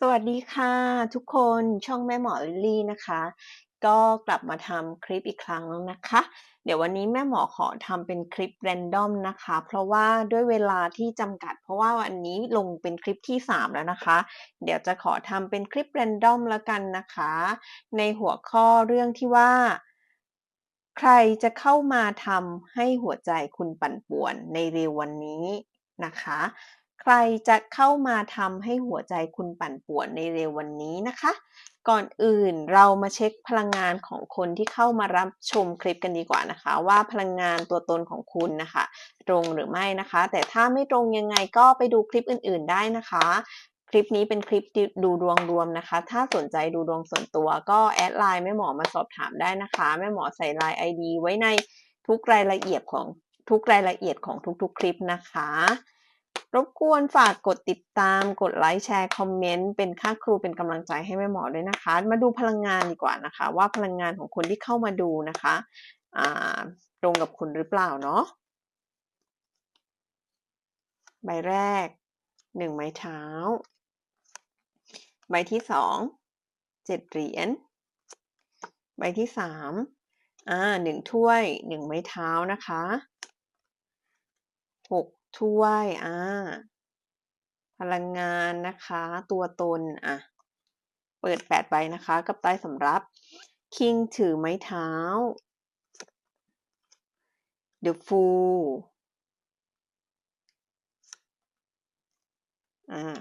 สวัสดีค่ะ ทุกคนช่องแม่หมอลิลลี่นะคะ ก็กลับมาทำคลิปอีกครั้งแล้วนะคะ เดี๋ยววันนี้แม่หมอขอทำเป็นคลิปแรนดอมนะคะ เพราะว่าด้วยเวลาที่จำกัด เพราะว่าวันนี้ลงเป็นคลิปที่ 3 แล้วนะคะ เดี๋ยวจะขอทำเป็นคลิปแรนดอมแล้วกันนะคะ ในหัวข้อเรื่องที่ว่า ใครจะเข้ามาทำให้หัวใจคุณปั่นป่วนในเร็ววันนี้นะคะ ใครจะเข้ามาทำให้หัวใจคุณปั่นป่วนในเร็ววันนี้นะคะ ก่อนอื่นเรามาเช็คพลังงานของคนที่เข้ามารับชมคลิปกันดีกว่านะคะ ว่าพลังงานตัวตนของคุณนะคะ ตรงหรือไม่นะคะ แต่ถ้าไม่ตรงยังไงก็ไปดูคลิปอื่น ๆ ได้นะคะ คลิปนี้เป็นคลิปดูดวงรวมนะคะ ถ้าสนใจดูดวงส่วนตัวก็แอดไลน์แม่หมอมาสอบถามได้นะคะแม่หมอใส่ไลน์ ID ไว้ในทุกรายละเอียดของทุกรายละเอียดของทุกๆ คลิปนะคะ รบกวนฝากกดติดตาม กดไลค์แชร์คอมเมนต์เป็นค่าครูเป็นกำลังใจให้แม่หมอด้วยนะคะ มาดูพลังงานดีกว่านะคะ ว่าพลังงานของคนที่เข้ามาดูนะคะตรงกับคุณหรือเปล่าเนาะใบแรกหนึ่งไม้เท้า ใบที่สองเจ็ดเหรียญใบที่สามอ่าหนึ่งถ้วยหนึ่งไม้เท้านะคะหก ถ้วยอ่าพลังงานนะคะ ตัวตนอะ เปิดแปดใบนะคะ กับใต้สำรับ คิงถือไม้เท้า The Fool อ่า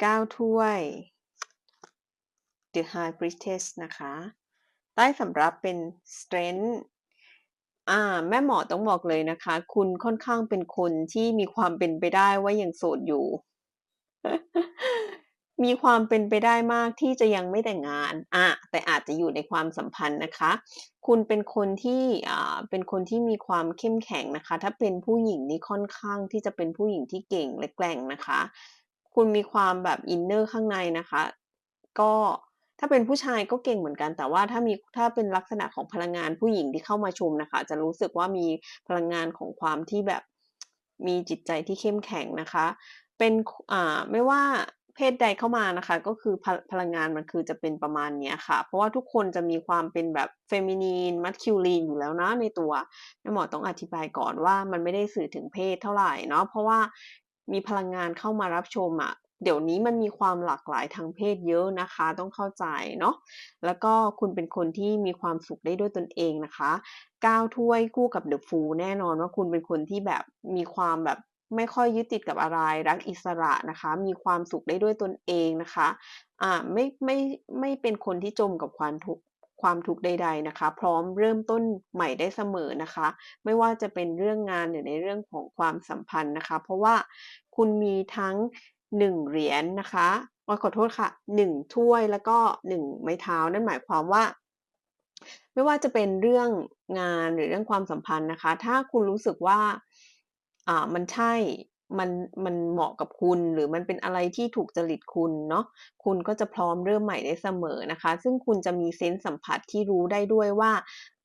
เก้าถ้วย The High Priestess นะคะ ใต้สำรับเป็น Strength อ่า แม่หมอต้องบอกเลยนะคะ คุณค่อนข้างเป็นคนที่มีความเป็นไปได้ว่ายังโสดอยู่ มีความเป็นไปได้มากที่จะยังไม่แต่งงาน อะแต่อาจจะอยู่ในความสัมพันธ์นะคะ คุณเป็นคนที่อ่าเป็นคนที่มีความเข้มแข็งนะคะ ถ้าเป็นผู้หญิงนี่ค่อนข้างที่จะเป็นผู้หญิงที่เก่งและแกร่งนะคะ คุณมีความแบบอินเนอร์ข้างในนะคะ ก็ ถ้าเป็นผู้ชายก็เก่งเหมือนกัน แต่ว่าถ้ามีถ้าเป็นลักษณะของพลังงานผู้หญิงที่เข้ามาชมนะคะ จะรู้สึกว่ามีพลังงานของความที่แบบมีจิตใจที่เข้มแข็งนะคะ เป็นอ่าไม่ว่าเพศใดเข้ามานะคะ ก็คือพพลังงานมันคือจะเป็นประมาณนี้ค่ะ เพราะว่าทุกคนจะมีความเป็นแบบเฟมินีนมัสคิวลีนอยู่แล้วนะในตัวแม่หมอต้องอธิบายก่อนว่ามันไม่ได้สื่อถึงเพศเท่าไหร่เนาะเพราะว่ามีพลังงานเข้ามารับชมอะ่ะ เดี๋ยวนี้มันมีความหลากหลายทางเพศเยอะนะคะ ต้องเข้าใจเนาะแล้วก็คุณเป็นคนที่มีความสุขได้ด้วยตนเองนะคะก้าวถ้วยคู่กับเดอะฟูแน่นอนว่าคุณเป็นคนที่แบบมีความแบบไม่ค่อยยึดติดกับอะไรรักอิสระนะคะ มีความสุขได้ด้วยตนเองนะคะอ่าไม่ไม่ไม่เป็นคนที่จมกับความทุกข์ความทุกข์ใด ๆนะคะ พร้อมเริ่มต้นใหม่ได้เสมอนะคะ ไม่ว่าจะเป็นเรื่องงานหรือในเรื่องของความสัมพันธ์นะคะ เพราะว่าคุณมีทั้ง หนึ่งเหรียญนนะคะขอโทษค่ะหนึ่งถ้วยแล้วก็หนึ่งไม้เท้า นั่นหมายความว่า ไม่ว่าจะเป็นเรื่องงานหรือเรื่องความสัมพันธ์นะคะ ถ้าคุณรู้สึกว่าอ่ามันใช่ มันมันเหมาะกับคุณ หรือมันเป็นอะไรที่ถูกจริตคุณเนาะคุณก็จะพร้อมเริ่มใหม่ได้เสมอนะคะ ซึ่งคุณจะมีเซนส์สัมผัสที่รู้ได้ด้วยว่า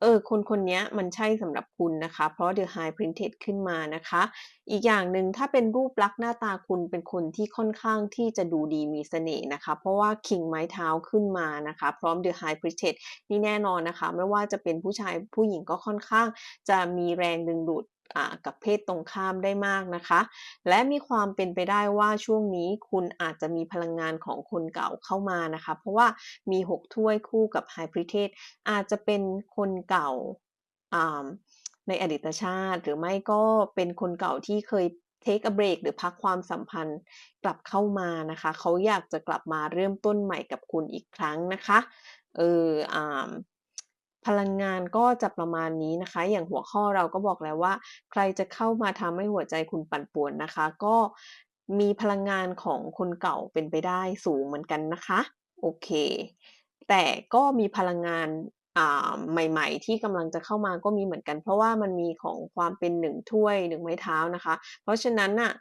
เออ คนคนนี้มันใช่สำหรับคุณนะคะ เพราะ The High Printed ขึ้นมานะคะ อีกอย่างหนึ่งถ้าเป็นรูปลักษณ์หน้าตาคุณเป็นคนที่ค่อนข้างที่จะดูดีมีเสน่ห์นะคะ เพราะว่าคิงไม้เท้าขึ้นมานะคะ พร้อม The High Printed นี่แน่นอนนะคะ ไม่ว่าจะเป็นผู้ชายผู้หญิงก็ค่อนข้างจะมีแรงดึงดูด กับเพศตรงข้ามได้มากนะคะ และมีความเป็นไปได้ว่าช่วงนี้คุณอาจจะมีพลังงานของคนเก่าเข้ามานะคะ เพราะว่ามี 6 ถ้วยคู่กับไฮพริเทสอาจจะเป็นคนเก่าในอดีตชาติ หรือไม่ก็เป็นคนเก่าที่เคยเทคอเบรกหรือพักความสัมพันธ์กลับเข้ามานะคะ เขาอยากจะกลับมาเริ่มต้นใหม่กับคุณอีกครั้งนะคะ เอออ่า พลังงานก็จะประมาณนี้นะคะ อย่างหัวข้อเราก็บอกแล้วว่า ใครจะเข้ามาทำให้หัวใจคุณปั่นป่วนนะคะ ก็มีพลังงานของคนเก่าเป็นไปได้สูงเหมือนกันนะคะ โอเค แต่ก็มีพลังงานใหม่ ๆ ที่กำลังจะเข้ามาก็มีเหมือนกัน เพราะว่ามันมีของความเป็นหนึ่งถ้วยหนึ่งไม้เท้านะคะ เพราะฉะนั้นน่ะ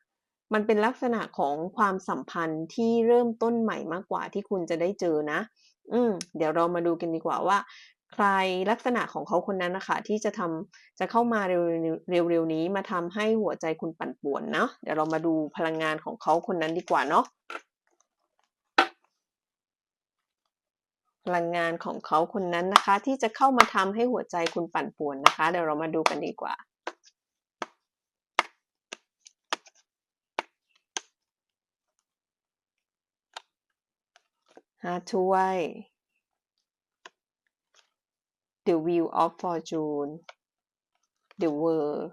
มันเป็นลักษณะของความสัมพันธ์ที่เริ่มต้นใหม่มากกว่าที่คุณจะได้เจอนะ อืมเดี๋ยวเรามาดูกันดีกว่าว่า ใครลักษณะของเขาคนนั้นนะคะที่จะทำจะเข้ามาเร็วเร็วๆนี้มาทำให้หัวใจคุณปั่นป่วนเนาะเดี๋ยวเรามาดูพลังงานของเขาคนนั้นดีกว่าเนาะพลังงานของเขาคนนั้นนะคะ ที่จะเข้ามาทำให้หัวใจคุณปั่นป่วนนะคะ เดี๋ยวเรามาดูกันดีกว่าห้าถ้วย The Wheel of Fortune The World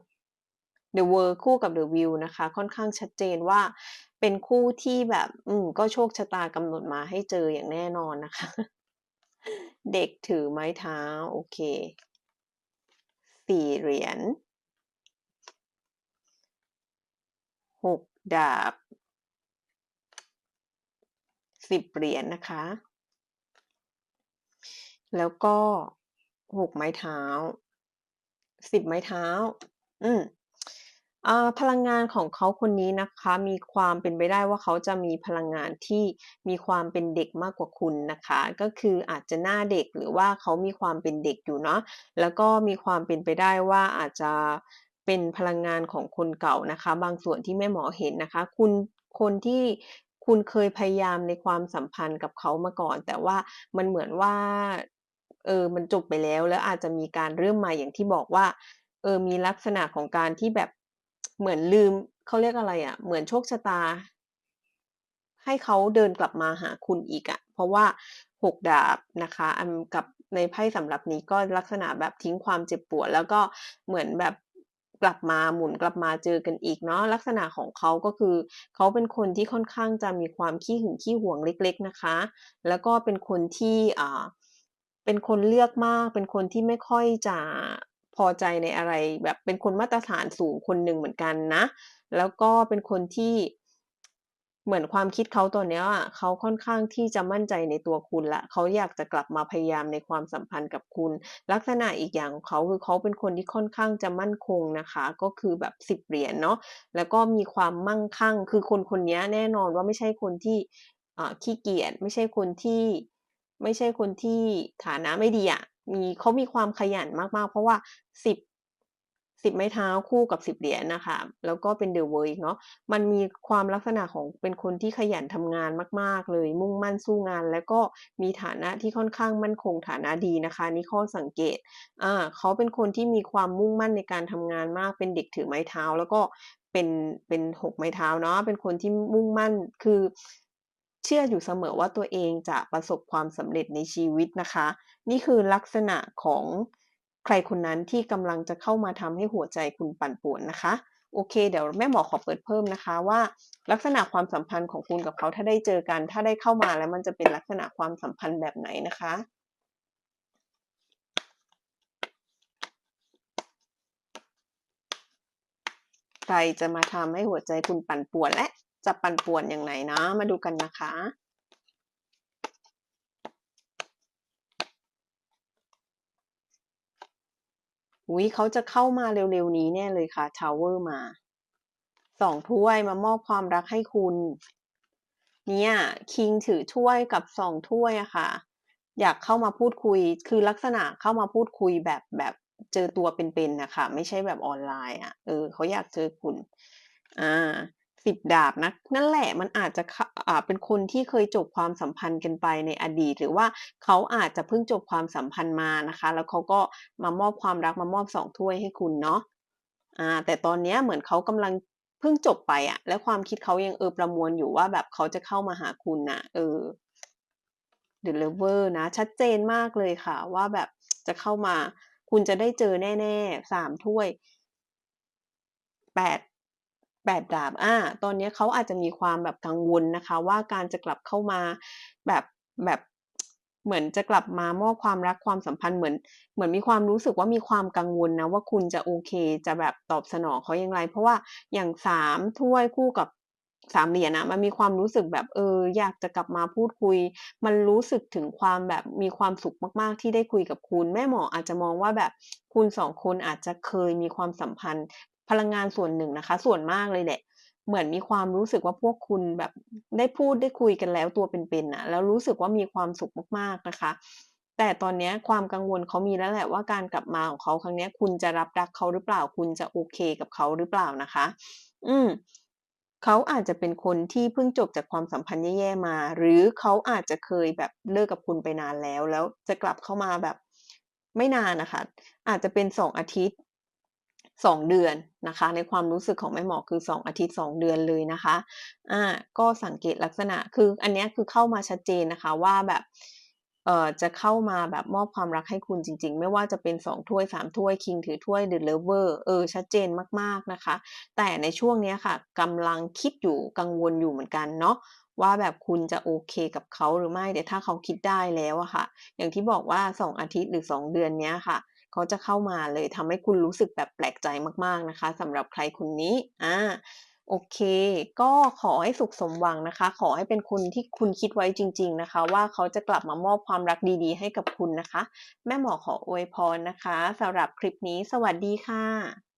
The World คู่กับ The Wheel นะคะ ค่อนข้างชัดเจนว่าเป็นคู่ที่แบบ อืม ก็โชคชะตากำหนดมาให้เจออย่างแน่นอนนะคะ เด็กถือไม้เท้า โอเคสี่เหรียญหกดาบสิบเหรียญนะคะ แล้วก็ หกไม้เท้าสิบไม้เท้า อืมอ่าพลังงานของเขาคนนี้นะคะ มีความเป็นไปได้ว่าเขาจะมีพลังงานที่มีความเป็นเด็กมากกว่าคุณนะคะ ก็คืออาจจะหน้าเด็กหรือว่าเขามีความเป็นเด็กอยู่เนาะแล้วก็มีความเป็นไปได้ว่าอาจจะเป็นพลังงานของคนเก่านะคะ บางส่วนที่แม่หมอเห็นนะคะ คุณคนที่คุณเคยพยายามในความสัมพันธ์กับเขามาก่อน แต่ว่ามันเหมือนว่า เออมันจบไปแล้ว แล้วอาจจะมีการเริ่มใหม่อย่างที่บอกว่า เออมีลักษณะของการที่แบบเหมือนลืมเขาเรียกอะไรอะเหมือนโชคชะตา ให้เขาเดินกลับมาหาคุณอีกอะเพราะว่า6ดาบนะคะ อันกับในไพ่สำหรับนี้ก็ลักษณะแบบทิ้งความเจ็บปวด แล้วก็เหมือนแบบกลับมาหมุนกลับมาเจอกันอีกเนาะลักษณะของเขาก็คือเขาเป็นคนที่ค่อนข้างจะมีความขี้หึงขี้หวงเล็ก ๆนะคะ แล้วก็เป็นคนที่อ่า เป็นคนเลือกมาก เป็นคนที่ไม่ค่อยจะพอใจในอะไร แบบเป็นคนมาตรฐานสูงคนหนึ่งเหมือนกันนะ แล้วก็เป็นคนที่เหมือนความคิดเขาตอนเนี้ยอะเขาค่อนข้างที่จะมั่นใจในตัวคุณล้วเขาอยากจะกลับมาพยายามในความสัมพันธ์กับคุณ ลักษณะอีกอย่างของเขาคือเขาเป็นคนที่ค่อนข้างจะมั่นคงนะคะ ก็คือแบบ10เหรียญเนาะแล้วก็มีความมั่งคั่ง คือคนคนเนี้ยแน่นอนว่าไม่ใช่คนที่อ่าขี้เกียจไม่ใช่คนที่ ไม่ใช่คนที่ฐานะไม่ดีอะมีเขามีความขยันมากๆ เพราะว่า10 10ไม้เท้าคู่กับ10เหรียญนะคะ แล้วก็เป็น The World อีกเนาะมันมีความลักษณะของเป็นคนที่ขยันทำงานมาก ๆ เลย มุ่งมั่นสู้งาน แล้วก็มีฐานะที่ค่อนข้างมั่นคงฐานะดีนะคะ นี่ข้อสังเกตอ่าเขาเป็นคนที่มีความมุ่งมั่นในการทำงานมาก เป็นเด็กถือไม้เท้า แล้วก็เป็นเป็น6ไม้เท้าเนาะเป็นคนที่มุ่งมั่นคือ เชื่ออยู่เสมอว่าตัวเองจะประสบความสำเร็จในชีวิตนะคะ นี่คือลักษณะของใครคนนั้นที่กำลังจะเข้ามาทำให้หัวใจคุณปั่นป่วนนะคะ โอเค เดี๋ยวแม่หมอขอเปิดเพิ่มนะคะว่า ลักษณะความสัมพันธ์ของคุณกับเขาถ้าได้เจอกัน ถ้าได้เข้ามาแล้วมันจะเป็นลักษณะความสัมพันธ์แบบไหนนะคะ?ใครจะมาทำให้หัวใจคุณปั่นป่วนและ จะปั่นป่วนอย่างไหนนะ มาดูกันนะคะ อุ๊ยเขาจะเข้ามาเร็วๆนี้แน่เลยค่ะ Tower มา2ถ้วยมามอบความรักให้คุณ เนี่ยคิงถือถ้วยกับ2ถ้วยอะค่ะ อยากเข้ามาพูดคุย คือลักษณะเข้ามาพูดคุยแบบแบบเจอตัวเป็นๆนะค่ะไม่ใช่แบบออนไลน์อะเออเขาอยากเจอคุณ อ่า 10ดาบนะนั่นแหละมันอาจจะอ่าเป็นคนที่เคยจบความสัมพันธ์กันไปในอดีต หรือว่าเขาอาจจะเพิ่งจบความสัมพันธ์มานะคะ แล้วเขาก็มามอบความรักมามอบ2ถ้วยให้คุณเนาะอาแต่ตอนนี้เหมือนเขากำลังเพิ่งจบไปอะแล้วความคิดเขายังเออประมวลอยู่ว่าแบบเขาจะเข้ามาหาคุณนะเออ The Lover นะ ชัดเจนมากเลยค่ะ ว่าแบบจะเข้ามา คุณจะได้เจอแน่ๆ3ถ้วย8 8ด แบบดาบอ่าตอนนี้เขาอาจจะมีความแบบกังวลนะคะ ว่าการจะกลับเข้ามาแบบแบบเหมือนจะกลับมามอบความรักความสัมพันธ์เหมือนเหมือนมีความรู้สึกว่ามีความกังวลนะว่าคุณจะโอเคจะแบบตอบสนองเขาอย่างไร เพราะว่าอย่าง3ถ้วยคู่กับ3เหรียญอะมันมีความรู้สึกแบบเอออยากจะกลับมาพูดคุย มันรู้สึกถึงความแบบมีความสุขมากๆที่ได้คุยกับคุณ แม่หมออาจจะมองว่าแบบคุณ2คนอาจจะเคยมีความสัมพันธ์ พลังงานส่วนหนึ่งนะคะ ส่วนมากเลยแหละ เหมือนมีความรู้สึกว่าพวกคุณแบบได้พูดได้คุยกันแล้วตัวเป็นๆนะแล้วรู้สึกว่ามีความสุขมากๆนะคะ แต่ตอนนี้ความกังวลเขามีแล้วแหละว่าการกลับมาของเขาครั้งนี้คุณจะรับรักเขาหรือเปล่า คุณจะโอเคกับเขาหรือเปล่านะคะ อืมเขาอาจจะเป็นคนที่เพิ่งจบจากความสัมพันธ์แย่ๆมา หรือเขาอาจจะเคยแบบเลิกกับคุณไปนานแล้ว แล้วจะกลับเข้ามาแบบไม่นานนะคะ อาจจะเป็น2อาทิตย์ 2 เดือนนะคะ ในความรู้สึกของแม่หมอคือ 2 อาทิตย์ 2 เดือนเลยนะคะอ่าก็สังเกตลักษณะคืออันนี้คือเข้ามาชัดเจนนะคะว่าแบบเอ่อจะเข้ามาแบบมอบความรักให้คุณจริง ๆ ไม่ว่าจะเป็น 2 ถ้วย 3 ถ้วยคิงถือถ้วย The Lover เออชัดเจนมากๆนะคะ แต่ในช่วงนี้ค่ะกำลังคิดอยู่กังวลอยู่เหมือนกันเนาะว่าแบบคุณจะโอเคกับเขาหรือไม่แต่ถ้าเขาคิดได้แล้วอะค่ะ อย่างที่บอกว่า 2 อาทิตย์หรือ 2 เดือนเนี้ยค่ะ เขาจะเข้ามาเลยทำให้คุณรู้สึกแบบแปลกใจมากๆนะคะสำหรับใครคนนี้อ่าโอเค ก็ขอให้สุขสมหวังนะคะ ขอให้เป็นคนที่คุณคิดไว้จริง ๆนะคะ ว่าเขาจะกลับมามอบความรักดีๆ ให้กับคุณนะคะ แม่หมอขออวยพรนะคะสำหรับคลิปนี้ สวัสดีค่ะ